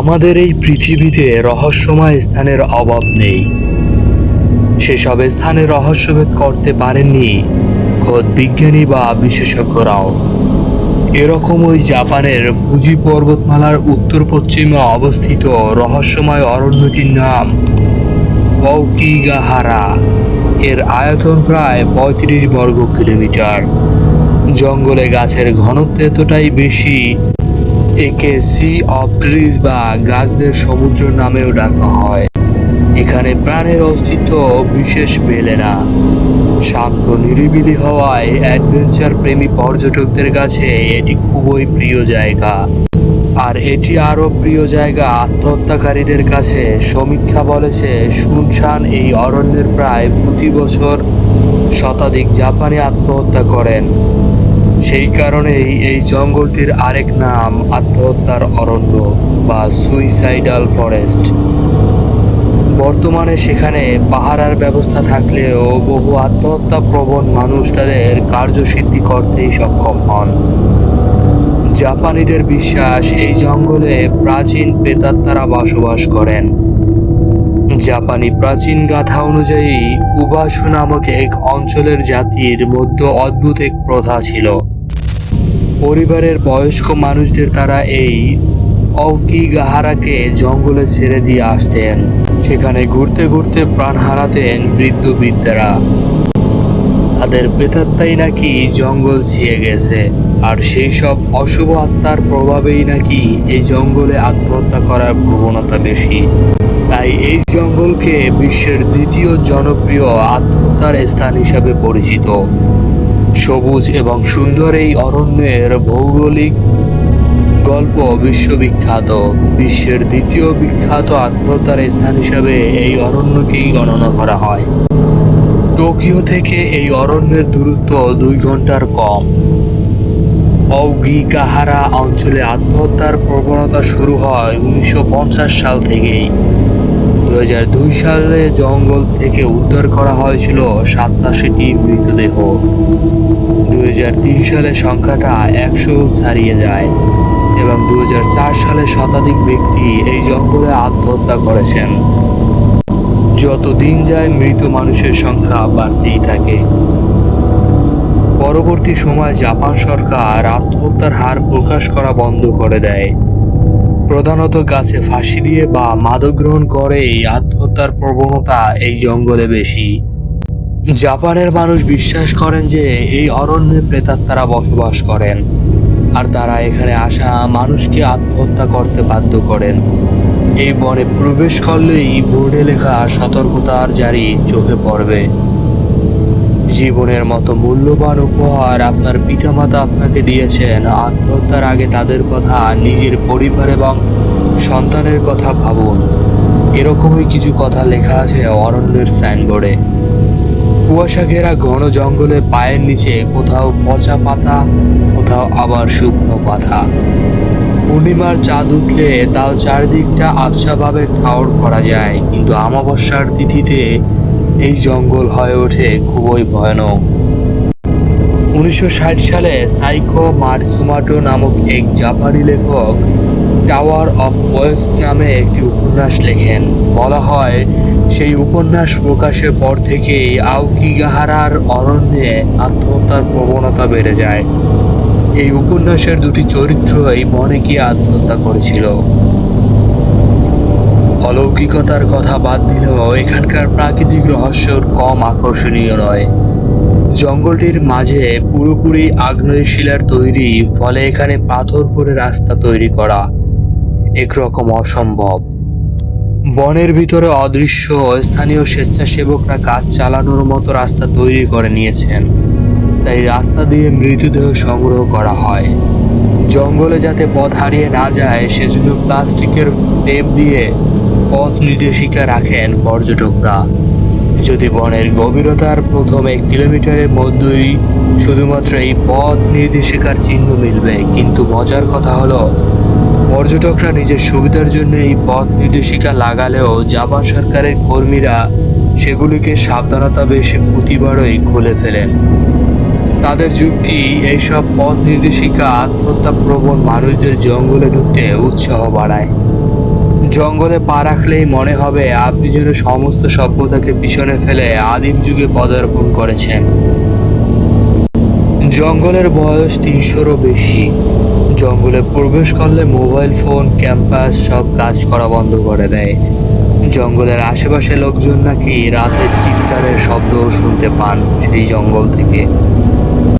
আমাদের এই পৃথিবীতে রহস্যময় স্থানের অভাব নেই। সেসব স্থানে রহস্যভেদ করতে পারেননি খোদ বিজ্ঞানী বা বিশেষজ্ঞরাও। এরকম ওই জাপানের ফুজি পর্বতমালার উত্তর পশ্চিমে অবস্থিত রহস্যময় অরণ্যটির নাম ওকিগাহারা। এর আয়তন প্রায় পঁয়ত্রিশ বর্গ কিলোমিটার জঙ্গলে গাছের ঘনত্ব এতটাই বেশি একে সি অফ ট্রিজ বা গাছদের সমুদ্র নামেও ডাকা হয়। এখানে প্রাণের অস্তিত্ব বিশেষ মেলে না। শান্ত, নিরিবিলি হওয়ায় অ্যাডভেঞ্চার প্রেমী পর্যটকদের কাছে এটি খুবই প্রিয় জায়গা। আর এটি আরও প্রিয় জায়গা আত্মহত্যাকারীদের কাছে। সমীক্ষা বলেছে, শুনশান এই অরণ্যের প্রায় প্রতি বছর শতাধিক জাপানি আত্মহত্যা করেন। সেই কারণেই এই জঙ্গলটির আরেক নাম আত্মহত্যার অরণ্য বা সুইসাইডাল ফরেস্ট। বর্তমানে সেখানে পাহারার ব্যবস্থা থাকলেও বহু আত্মহত্যা প্রবণ মানুষ তাদের কার্যসিদ্ধি করতেই সক্ষম হন। জাপানিদের বিশ্বাস এই জঙ্গলে প্রাচীন প্রেতাত্মারা বসবাস করেন। জাপানি প্রাচীন গাথা অনুযায়ী উবাসু নামক এক অঞ্চলের জাতির মধ্যে অদ্ভুত এক প্রথা ছিল। পরিবারের বয়স্ক মানুষদের তারা এই অকিগাহারাকে জঙ্গলে ছেড়ে দিয়ে আসতেন। সেখানে ঘুরতে ঘুরতে প্রাণ হারাতেন বৃদ্ধ বৃদ্ধেরা। তাদের প্রেতাত্মাই নাকি জঙ্গল ছিয়ে গেছে। আর সেই সব অশুভ আত্মার প্রভাবেই নাকি এই জঙ্গলে আত্মহত্যা করার প্রবণতা বেশি। তাই এই জঙ্গলকে বিশ্বের দ্বিতীয় জনপ্রিয় আত্মহত্যার স্থান হিসাবে পরিচিত। সবুজ এবং সুন্দর এই অরণ্যের ভৌগোলিক গল্প বিশ্ববিখ্যাত। বিশ্বের দ্বিতীয় বিখ্যাত আত্মহত্যার স্থান হিসাবে এই অরণ্যকেই গণনা করা হয়। টোকিও থেকে এই অরণ্যের দূরত্ব দুই ঘণ্টার কম। অগিকাহারা অঞ্চলে আত্মহত্যার প্রবণতা শুরু হয় উনিশশো পঞ্চাশ সাল থেকেই। দুহাজার দুই সালে জঙ্গল থেকে উদ্ধার করা হয়েছিল সাতাশিটি মৃতদেহ। দুই সালে সংখ্যাটা একশো ছাড়িয়ে যায় এবং দুই হাজার চার সালে শতাধিক ব্যক্তি এই জঙ্গলে আত্মহত্যা করেছেন। যত দিন যায় মৃত মানুষের সংখ্যা বাড়তেই থাকে। পরবর্তী সময় জাপান সরকার আত্মহত্যার হার প্রকাশ করা বন্ধ করে দেয়। প্রধানত গাছে ফাঁসি দিয়ে বা মাদক গ্রহণ করেই আত্মহত্যার প্রবণতা এই জঙ্গলে বেশি। জাপানের মানুষ বিশ্বাস করেন যে এই অরণ্যে প্রেতাত্মারা বসবাস করেন, আর তারা এখানে আসা মানুষকে আত্মহত্যা করতে বাধ্য করেন। এই বনে প্রবেশ করলেই বোর্ডে লেখা সতর্কতার জারি চোখে পড়বে। জীবনের মতো মূল্যবান উপহার আপনার পিতামাতা আপনাকে দিয়েছেন। আত্মহত্যার আগে তাদের কথা, নিজের পরিবার এবং সন্তানের কথা ভাবুন। এরকমই কিছু কথা লেখা আছে অরণ্যের সাইনবোর্ডে। কুয়াশা ঘেরা ঘন জঙ্গলে পায়ের নিচে কোথাও পচা পাতা, কোথাও আবার শুকনো পাতা পূর্ণিমার চাঁদ উঠলে তাও চারদিকটা আবছাভাবে ঠাউর করা যায়। কিন্তু আমাবস্যার তিথিতে এই জঙ্গল হয়ে ওঠে খুবই ভয়ানক। উনিশশো ষাট সালে সাইকো মার্সুমাটো নামক এক জাপানি লেখক টাওয়ার অফ ওয়েবস নামে একটি উপন্যাস লেখেন। বলা হয়, সেই উপন্যাস প্রকাশের পর থেকেই আউকিগাহারার অরণ্যে আত্মহত্যার প্রবণতা বেড়ে যায়। এই উপন্যাসের দুটি চরিত্রই বনে গিয়ে আত্মহত্যা করেছিল। অলৌকিকতার কথা বাদ দিলেও এখানকার প্রাকৃতিক রহস্য কম আকর্ষণীয় নয়। জঙ্গলটির মাঝে পুরোপুরি আগ্নেয় শিলার তৈরি, ফলে এখানে পাথর করে রাস্তা তৈরি করা একরকম অসম্ভব। বনের ভিতরে অদৃশ্য স্থানীয় স্বেচ্ছাসেবকরা কাজ চালানোর মতো রাস্তা তৈরি করে নিয়েছেন। তাই রাস্তা দিয়ে মৃতদেহ সংগ্রহ করা হয়। জঙ্গলে যাতে পথ হারিয়ে না যায়, সেজন্য প্লাস্টিকের টেপ দিয়ে পথ নির্দেশিকা রাখেন পর্যটকরা। যদি বনের গভীরতার প্রথম এক কিলোমিটারের মধ্যেই শুধুমাত্র এই পথ নির্দেশিকার চিহ্ন মিলবে, কিন্তু মজার কথা হলো, পর্যটকরা নিজের সুবিধার জন্য এই পথ নির্দেশিকা লাগালেও জাপান সরকারের কর্মীরা সেগুলিকে সাবধানতা বেশি প্রতিবারই খুলে ফেলেন। তাদের যুক্তি, এইসব পথ নির্দেশিকা আত্মহত্যা প্রবণ মানুষদের জঙ্গলে ঢুকতে উৎসাহ বাড়ায়। জঙ্গলে পা রাখলেই মনে হবে আপনি যেন সমস্ত সভ্যতাকে পিছনে ফেলে আদিম যুগে পদার্পণ করেছেন। জঙ্গলের বয়স তিনশোরও বেশি। জঙ্গলে প্রবেশ করলে মোবাইল ফোন, ক্যাম্পাস সব কাজ করা বন্ধ করে দেয়। জঙ্গলের আশেপাশে লোকজন নাকি রাতের চিৎকারের শব্দও শুনতে পান সেই জঙ্গল থেকে।